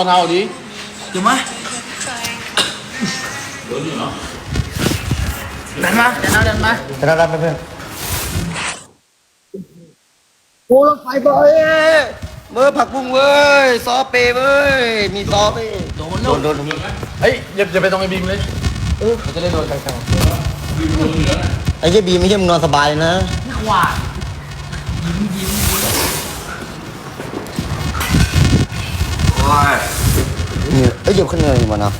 เอาเท้าดิเดี๋ยวมาเดินมาเดินเอาเดินมาจะได้ไหมเพื่อนโอ้รถไฟบอยเมื่อผักบุ้งเว้ย ซอเปเว้ย มีซอเปโดนโดแล้วนโดนเฮ้ยอย่าอย่าไปตรงไอ้บีมเลยเออเขาจะได้โดนกลางไอ้เจ้าบีไม่ใช่มึงนอนสบายเลยนะว่า เนี่ยเอ้ยเหยียบขึ้นเลยมาเนาะ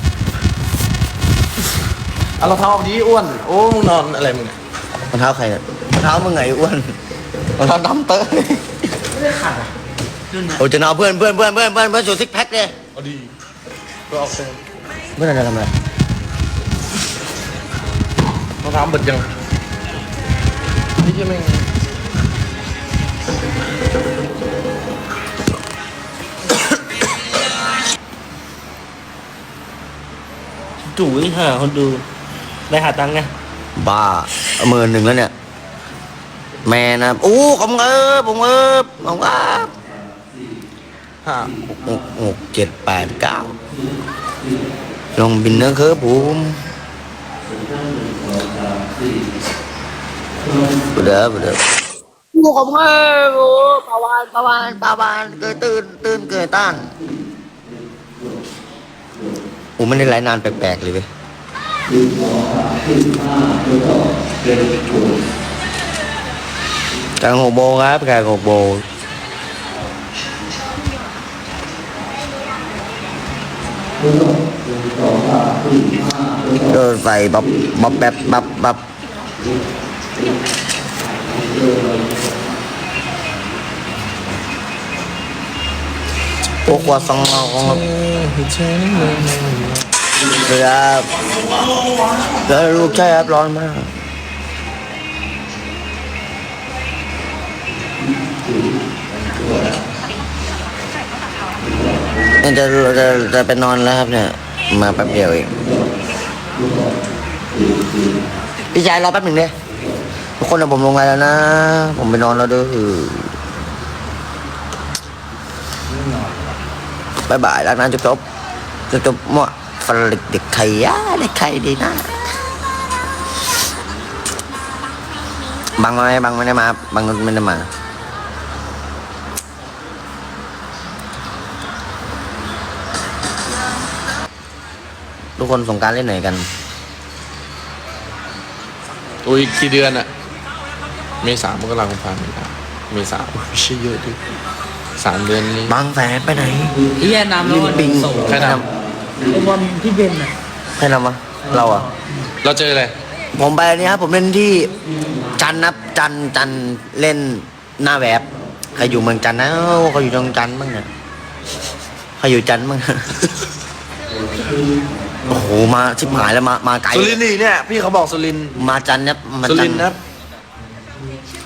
ๆเอารองเท้าออกดิอ้วน โอ้มึงนอนอะไรมึงเนี่ยรองเท้าใครเนี่ยรองเท้ามึงไงอ้วนรองเท้าดำเตยไม่ได้ขัดอะขึ้นนะโอ้จะนอนเพื่อนเพื่อนเพื่อนเพื่อนเพื่อนเพื่อนสูซิกแพ็คเลยเอาดีก็ออกเต็มเพื่อนอะไรทำอะไรรองเท้าเบิดยังนี่ยังไม่ ง chủ ý hả con đù đây hạ tăng nha บ้าหมื่นหนึ่งแล้วเนี่ย แม่นะโอ้ผมเออผมเออผมว่าห้าหกหกเจ็ดแปดเก้าลงบินเนอร์ครับผมเด้อเด้อโอ้ผมเออโอ้ปาวานปาวานปาวานเกิดตื่นตื่นเกิดต้า นโอ้ไม่ได้ไลฟ์นานแปลกๆเลยเว้ยกางหกโมงครับกางหกโมงเดินใส่บับบับแบบบับบับ วกว่าสังเราของเราครับแล้วลูกใช่ครับร้อนมากเนี่ยจะจะจะไปนอนแล้วครับเนี่ย มาแป๊บเดียวเองพี่ชายรอแป๊บหนึ่งเด้ทุกคนเดี๋ยวผมลงไลน์แล้วนะ ผมไปนอนแล้วเด้อ บายบายรักนะจบจบจบจบมั่วฝรั่งเด็กไข่ยะเด็กไข่ดีนะ บังไหมบังไม่ได้มาครับบังไม่ได้มาทุกคนสงการเล่นไหนกันตัวอีกกี่เดือนอะเมษามกราคมพาเมษาเมษาโอ้ยไม่ใช่เยอะดิ สามเดือนนี้ บางแสนไปไหน เฮียนำแล้วลิมวันปิงส่งใครนไอ้บอลที่เบนอะใครนำวะเราอะเราเจออะไรผมไปอันนี้ครับผมเล่นที่จันทร์นะจันทร์จันทร์เล่นหน้าแวบใครอยู่เมืองจันทร์นะเอ้าใครอยู่ตรงจันทร์บ้างเนี่ยใครอยู่จันทร์บ้าง โอ้โหมาชิบหายแล้วมามาไกลสุรินทร์นี่เนี่ยพี่เขาบอกสุรินทร์มาจันทร์เนี่ยมาสุจัรินนททร์ร์นะครับ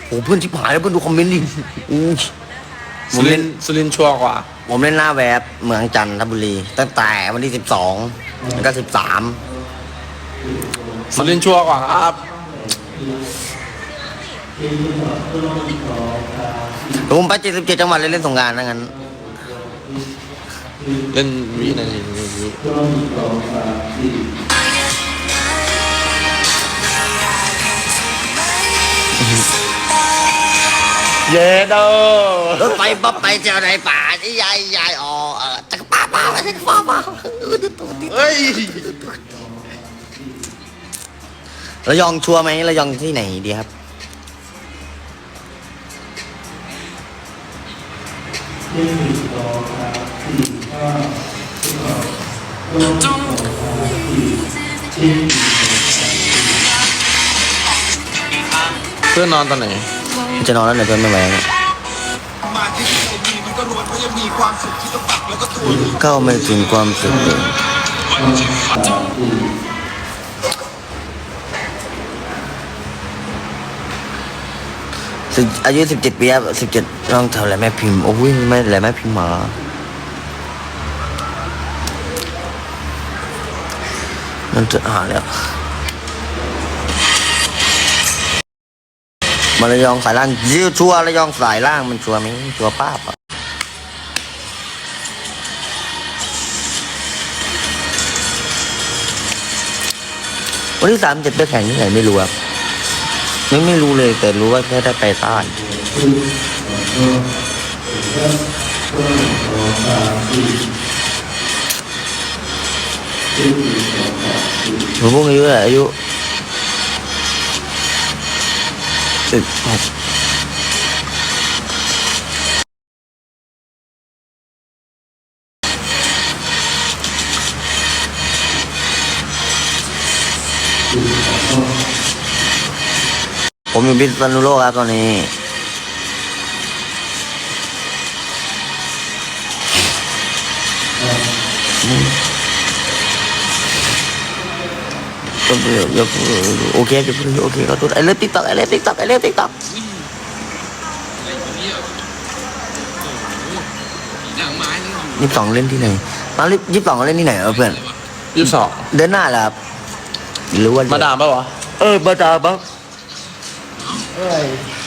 โอ้โหเพื่อนชิบหายแล้วเพื่อนดูคอมเมนต์ดิอู้ย ผสุมริเล่นนทร์สุรินทร์ชัวร์กว่า ผมเล่นหน้าแวบเมืองจันทบุรี ตั้งแต่วันที่สิบสองแล้วก็สิบสามสุรินทร์ชัวร์กว่าครับผมไปเจ็ดสิบเจ็ดจังหวัดเลยเล่นสงกรารนั่งั้น เล่นวินาทีวิ เยโดไปั๊บไปเจ้าในป่าที่ยายยายอ๋อเออจักรป้าป้าไปจักรป้าป้าเฮ้ยระยองชัวร์ไหมระยองที่ไหนดีครับ เพื่อนนอนตอนไหน จะนอนแล้วเนี่ยเพื่อนไม่ไหวแล้วเข้าไม่ถึงความสุขเลยสิบอายุสิบเจ็ดปีครับสิบเจ็ดลองเท่าไหร่แม่พิมพ์โอ้ยไม่ไหร่แม่พิมพ์มามันจะหาแล้ว มาระยองสายล่างยืดชัวระยองสายล่างมันชัวไหมชัวป้าปะวันที่สามเจ็ดไปแข่งที่ไหนไม่รู้ครับยังไม่รู้เลยแต่รู้ว่าแค่ได้ไปใต้ผมพวกอายุอะไรอายุ สิบหกผมอยู่พิษณุโลกครับตอนนี้ยก โอเคยกโอเคก็ตัวไอเล่นติ๊กต็อกไอเล่นติ๊กต็อกไอเล่นติ๊กต็อกยี่สิบสองเล่นที่ไหนมายี่สิบสองเล่นที่ไหนเออเพื่อนยี่สิบสองเดือนหน้าเหรอครับหรือว่ามาดามปะวะเออมาดามครับ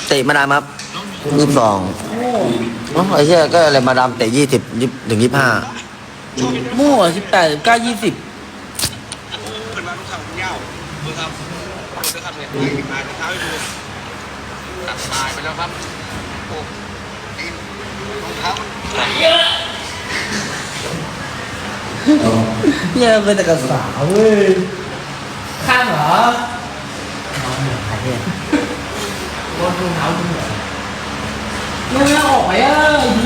เตะมาดามครับยี่สิบสองอ๋อไอ้เชี่ยก็อะไรมาดามเตะยี่สิบยี่ถึงยี่สิบห้ามั่วสิบแปดเก้ายี่สิบ ดูมาเท้าให้ดูตัดตายไปแล้วครับโอ้ดินรองเท้าเยอะเยอะไปแต่กับสาเว้ยข้างเหรอน้องเหนือใครเนี่ยรองเท้าเหนือไม่ไม่ออกไปอะ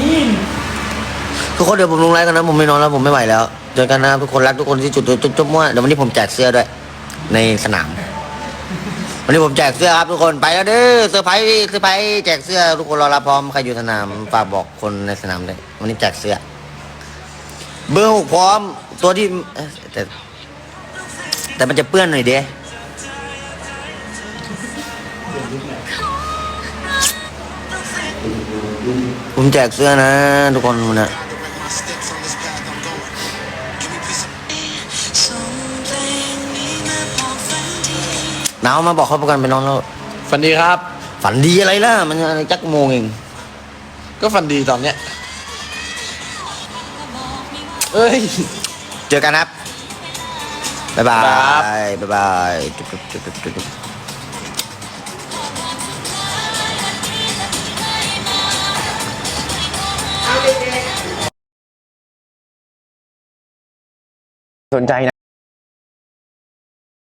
ดินทุกคนเดี๋ยวผมลงไลฟ์กันนะผมไม่นอนแล้วผมไม่ไหวแล้วเจอกันนะทุกคนรักทุกคนที่จุดจุดจุดมั่วเดี๋ยววันนี้ผมแจกเสื้อด้วยในสนาม วันนี้ผมแจกเสื้อครับทุกคนไปแล้วเด้อเซอร์ไพรส์เซอร์ไพรส์แจกเสื้อทุกคนรอรับพร้อมใครอยู่สนามฝากบอกคนในสนามเลยวันนี้แจกเสื้อ เบอร์หกพร้อม ตัวที่เอ้ยแต่ แต่มันจะเปื้อนหน่อยเด้ผมแจกเสื้อนะ ทุกคนวันนะ หนาวมาบอกเขาประกันไปนอนแล้วฟันดีครับ ฝันดีอะไรล่ะ มันอะไรจักโมงเอง ก็ฟันดีตอนเนี้ย เอ้ย เจอกันครับบ๊ายบาครับยบ๊ายบายจุ๊บจุ๊บจุ๊บจุ๊บจุ๊บสนใจนะ